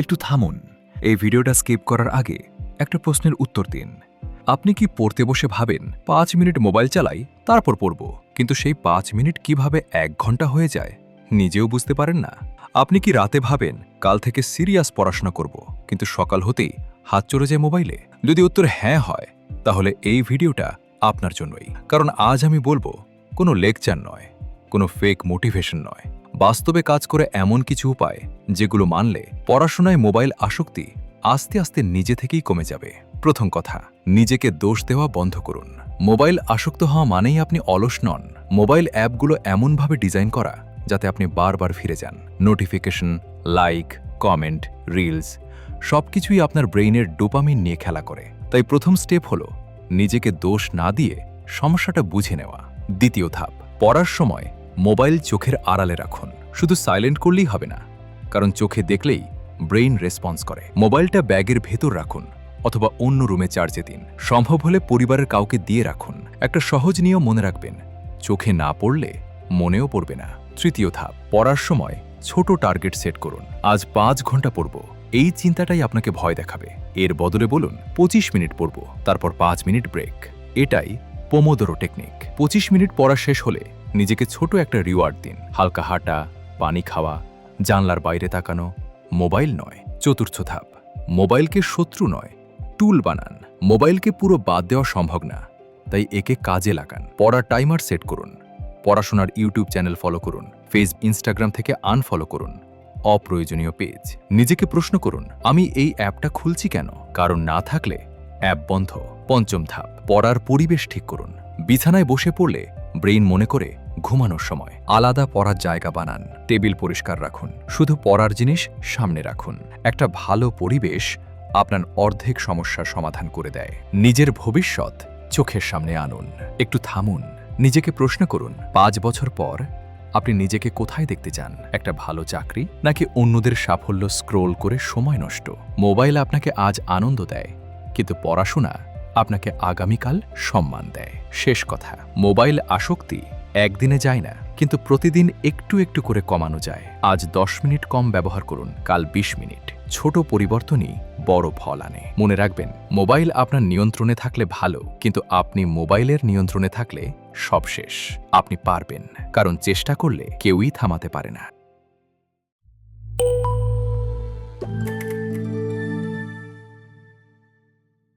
একটু থামুন। এই ভিডিওটা স্কিপ করার আগে একটা প্রশ্নের উত্তর দিন। আপনি কি পড়তে বসে ভাবেন, পাঁচ মিনিট মোবাইল চালাই, তারপর পড়ব, কিন্তু সেই পাঁচ মিনিট কীভাবে এক ঘণ্টা হয়ে যায়, নিজেও বুঝতে পারেন না। আপনি কি রাতে ভাবেন, কাল থেকে সিরিয়াস পড়াশোনা করব, কিন্তু সকাল হতেই হাত চড়ে যায় মোবাইলে? যদি উত্তর হ্যাঁ হয়, তাহলে এই ভিডিওটা আপনার জন্যই। কারণ আজ আমি বলব, কোনো লেকচার নয়, কোনো ফেক মোটিভেশন নয়। বাস্তবে কাজ করে এমন কিছু উপায় যেগুলো মানলে পড়াশোনায় মোবাইল আসক্তি আস্তে আস্তে নিজে থেকেই কমে যাবে। প্রথম কথা, নিজেকে দোষ দেওয়া বন্ধ করুন। মোবাইল আসক্ত হওয়া মানেই আপনি অলস নন। মোবাইল অ্যাপগুলো এমনভাবে ডিজাইন করা যাতে আপনি বারবার ফিরে যান। নোটিফিকেশন, লাইক, কমেন্ট, রিলস, সবকিছুই আপনার ব্রেইনের ডোপামিন নিয়ে খেলা করে। তাই প্রথম স্টেপ হলো নিজেকে দোষ না দিয়ে সমস্যাটা বুঝে নেওয়া। দ্বিতীয় ধাপ, পড়ার সময় মোবাইল চোখের আড়ালে রাখুন। শুধু সাইলেন্ট করলেই হবে না, কারণ চোখে দেখলেই ব্রেইন রেসপন্স করে। মোবাইলটা ব্যাগের ভেতর রাখুন, অথবা অন্য রুমে চার্জে দিন। সম্ভব হলে পরিবারের কাউকে দিয়ে রাখুন। একটা সহজ নিয়ম মনে রাখবেন, চোখে না পড়লে মনেও পড়বে না। তৃতীয় ধাপ, পড়ার সময় ছোট টার্গেট সেট করুন। আজ পাঁচ ঘণ্টা পড়ব, এই চিন্তাটাই আপনাকে ভয় দেখাবে। এর বদলে বলুন, পঁচিশ মিনিট পড়ব, তারপর পাঁচ মিনিট ব্রেক এটাই পোমোদোরো টেকনিক পঁচিশ মিনিট পড়া শেষ হলে নিজেকে ছোট একটা রিওয়ার্ড দিন। হালকা হাঁটা, পানি খাওয়া, জানলার বাইরে তাকানো, মোবাইল নয়, চতুর্থ ধাপ। মোবাইলকে শত্রু নয় টুল বানান। মোবাইলকে পুরো বাদ দেওয়া সম্ভব না, তাই একে কাজে লাগান। পড়ার টাইমার সেট করুন। পড়াশোনার ইউটিউব চ্যানেল ফলো করুন। ফেস ইনস্টাগ্রাম থেকে আনফলো করুন। অপ্রয়োজনীয় পেজ নিজেকে প্রশ্ন করুন, আমি এই অ্যাপটা খুলছি কেন? কারণ না থাকলে অ্যাপ বন্ধ। পঞ্চম ধাপ, পড়ার পরিবেশ ঠিক করুন। বিছানায় বসে পড়লে ব্রেইন মনে করে ঘুমানোর সময় আলাদা পড়ার জায়গা বানান, টেবিল পরিষ্কার রাখুন, শুধু পড়ার জিনিস সামনে রাখুন। একটা ভালো পরিবেশ আপনার অর্ধেক সমস্যার সমাধান করে দেয়। নিজের ভবিষ্যৎ চোখের সামনে আনুন। একটু থামুন, নিজেকে প্রশ্ন করুন, পাঁচ বছর পর আপনি নিজেকে কোথায় দেখতে চান? একটা ভালো চাকরি নাকি অন্যদের সাফল্য স্ক্রোল করে সময় নষ্ট? মোবাইল আপনাকে আজ আনন্দ দেয়, কিন্তু পড়াশোনা আপনাকে আগামীকাল সম্মান দেয়। শেষ কথা, মোবাইল আসক্তি একদিনে যায় না, কিন্তু প্রতিদিন একটু একটু করে কমানো যায়। আজ দশ মিনিট কম ব্যবহার করুন, কাল ২০ মিনিট। ছোট পরিবর্তনই বড় ফল আনে। মনে রাখবেন, মোবাইল আপনার নিয়ন্ত্রণে থাকলে ভালো, কিন্তু আপনি মোবাইলের নিয়ন্ত্রণে থাকলে সব শেষ। আপনি পারবেন, কারণ চেষ্টা করলে কেউই থামাতে পারে না।